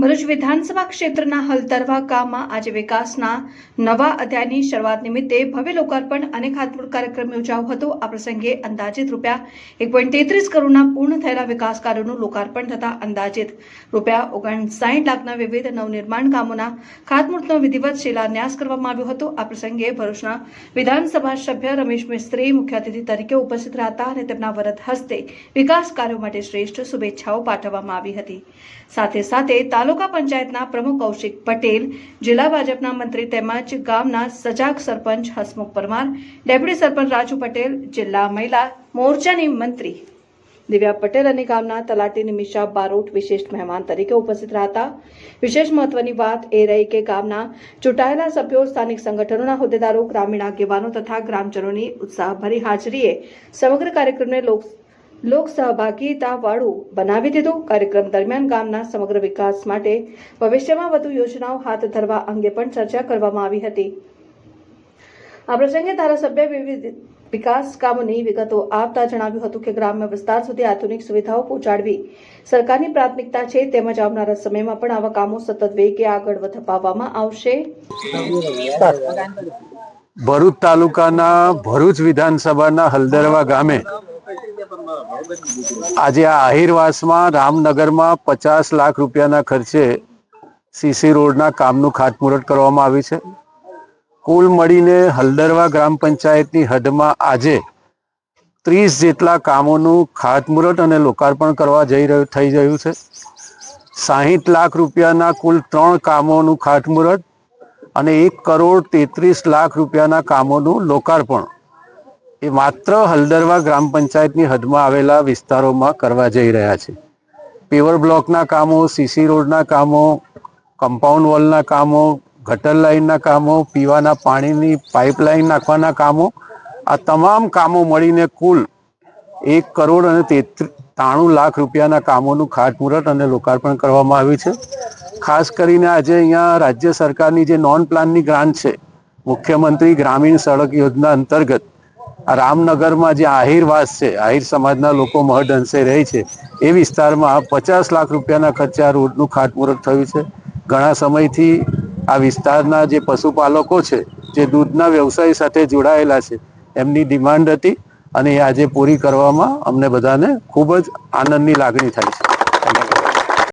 ભરૂચ વિધાનસભા ક્ષેત્રના હલતરવા ગામમાં આજે વિકાસના નવા અધ્યાયની શરૂઆત નિમિત્તે ભવ્ય લોકાર્પણ અને ખાતમુહૂર્ત કાર્યક્રમ યોજાયો હતો. આ પ્રસંગે અંદાજિત રૂપિયા એક પોઈન્ટ તેત્રીસ કરોડના પૂર્ણ થયેલા વિકાસ કાર્યોનું લોકાર્પણ થતા અંદાજિત રૂપિયા ઓગણસાઠ લાખના વિવિધ નવનિર્માણ કામોના ખાતમુહૂર્તનો વિધિવત શિલાન્યાસ કરવામાં આવ્યો હતો. આ પ્રસંગે ભરૂચના વિધાનસભા સભ્ય રમેશ મિસ્ત્રી, મુખ્ય અતિથિ તરીકે ઉપસ્થિત રહ્યા અને તેમના વરદ હસ્તે વિકાસ કાર્યો માટે શ્રેષ્ઠ શુભેચ્છાઓ પાઠવવામાં આવી હતી. સાથે સાથે તાલુકા પંચાયતના પ્રમુખ કૌશિક પટેલ, જિલ્લા ભાજપના મંત્રી તેમજ ગામના સજાગ સરપંચ હસમુખ પરમાર, ડેપ્યુટી સરપંચ રાજુ પટેલ, જિલ્લા મહિલા મોરચાની મંત્રી દિવ્યા પટેલ અને ગામના તલાટી નિમિષા બારોટ વિશેષ મહેમાન તરીકે ઉપસ્થિત રહ્યા વિશેષ મહત્વની વાત એ રહી કે ગામના ચૂંટાયેલા સભ્યો સ્થાનિક સંગઠનોના હોદ્દેદારો, ગ્રામીણ આગેવાનો તથા ગ્રામજનોની ઉત્સાહભરી હાજરીએ સમગ્ર કાર્યક્રમને લોક લોક સહભાગીતાવાળું બનાવી દીધું. કાર્યક્રમ દરમિયાન ગામના સમગ્ર વિકાસ માટે ભવિષ્યમાં વધુ યોજનાઓ હાથ ધરવા અંગે પણ ચર્ચા કરવામાં આવી હતી. આ પ્રસંગે ધારાસભ્ય વિવિધ વિકાસ કામોની વિગતો આપતા જણાવ્યું હતું કે ગ્રામ્ય વિસ્તાર સુધી આધુનિક સુવિધાઓ પહોંચાડવી સરકારની પ્રાથમિકતા છે. તેમજ આવનારા સમયમાં પણ આવા કામો સતત વેગે આગળ ધપાવવામાં આવશે. ભરૂચ તાલુકાના ભરૂચ વિધાનસભાના હલદરવા ગામે આજે આ આહિરવાસમાં રામનગરમાં પચાસ લાખ રૂપિયાના ખર્ચે સીસી રોડના કામનું ખાતમુહૂર્ત કરવામાં આવ્યું છે. કુલ મળીને હલદરવા ગ્રામ પંચાયતની હદમાં આજે ત્રીસ જેટલા કામોનું ખાતમુહૂર્ત અને લોકાર્પણ કરવા જઈ રહ્યું, થઈ રહ્યું છે. સાહીઠ લાખ રૂપિયાના કુલ ત્રણ કામોનું ખાતમુહૂર્ત અને એક કરોડ તેત્રીસ લાખ રૂપિયાના કામોનું લોકાર્પણ એ માત્ર હલદરવા ગ્રામ પંચાયતની હદમાં આવેલા વિસ્તારોમાં કરવા જઈ રહ્યા છે. પેવર બ્લોકના કામો, સીસી રોડના કામો, કમ્પાઉન્ડ વોલના કામો, ગટર લાઇનના કામો, પીવાના પાણીની પાઇપલાઇન નાખવાના કામો, આ તમામ કામો મળીને કુલ એક કરોડ અને તેત્ર, ત્રાણું લાખ રૂપિયાના કામોનું ખાતમુહૂર્ત અને લોકાર્પણ કરવામાં આવ્યું છે. ખાસ કરીને આજે અહીંયા રાજ્ય સરકારની જે નોન પ્લાનની ગ્રાન્ટ છે, મુખ્યમંત્રી ગ્રામીણ સડક યોજના અંતર્ગત રામનગરમાં જે આહિરવાસ છે, આહિર સમાજના લોકો મહદ અંશે રહે છે, એ વિસ્તારમાં પચાસ લાખ રૂપિયાના ખર્ચે આ રોડનું ખાતમુહૂર્ત થયું છે. ઘણા સમયથી આ વિસ્તારના જે પશુપાલકો છે, જે દૂધના વ્યવસાય સાથે જોડાયેલા છે, એમની ડિમાન્ડ હતી અને એ આજે પૂરી કરવામાં અમને બધાને ખૂબ જ આનંદની લાગણી થાય છે.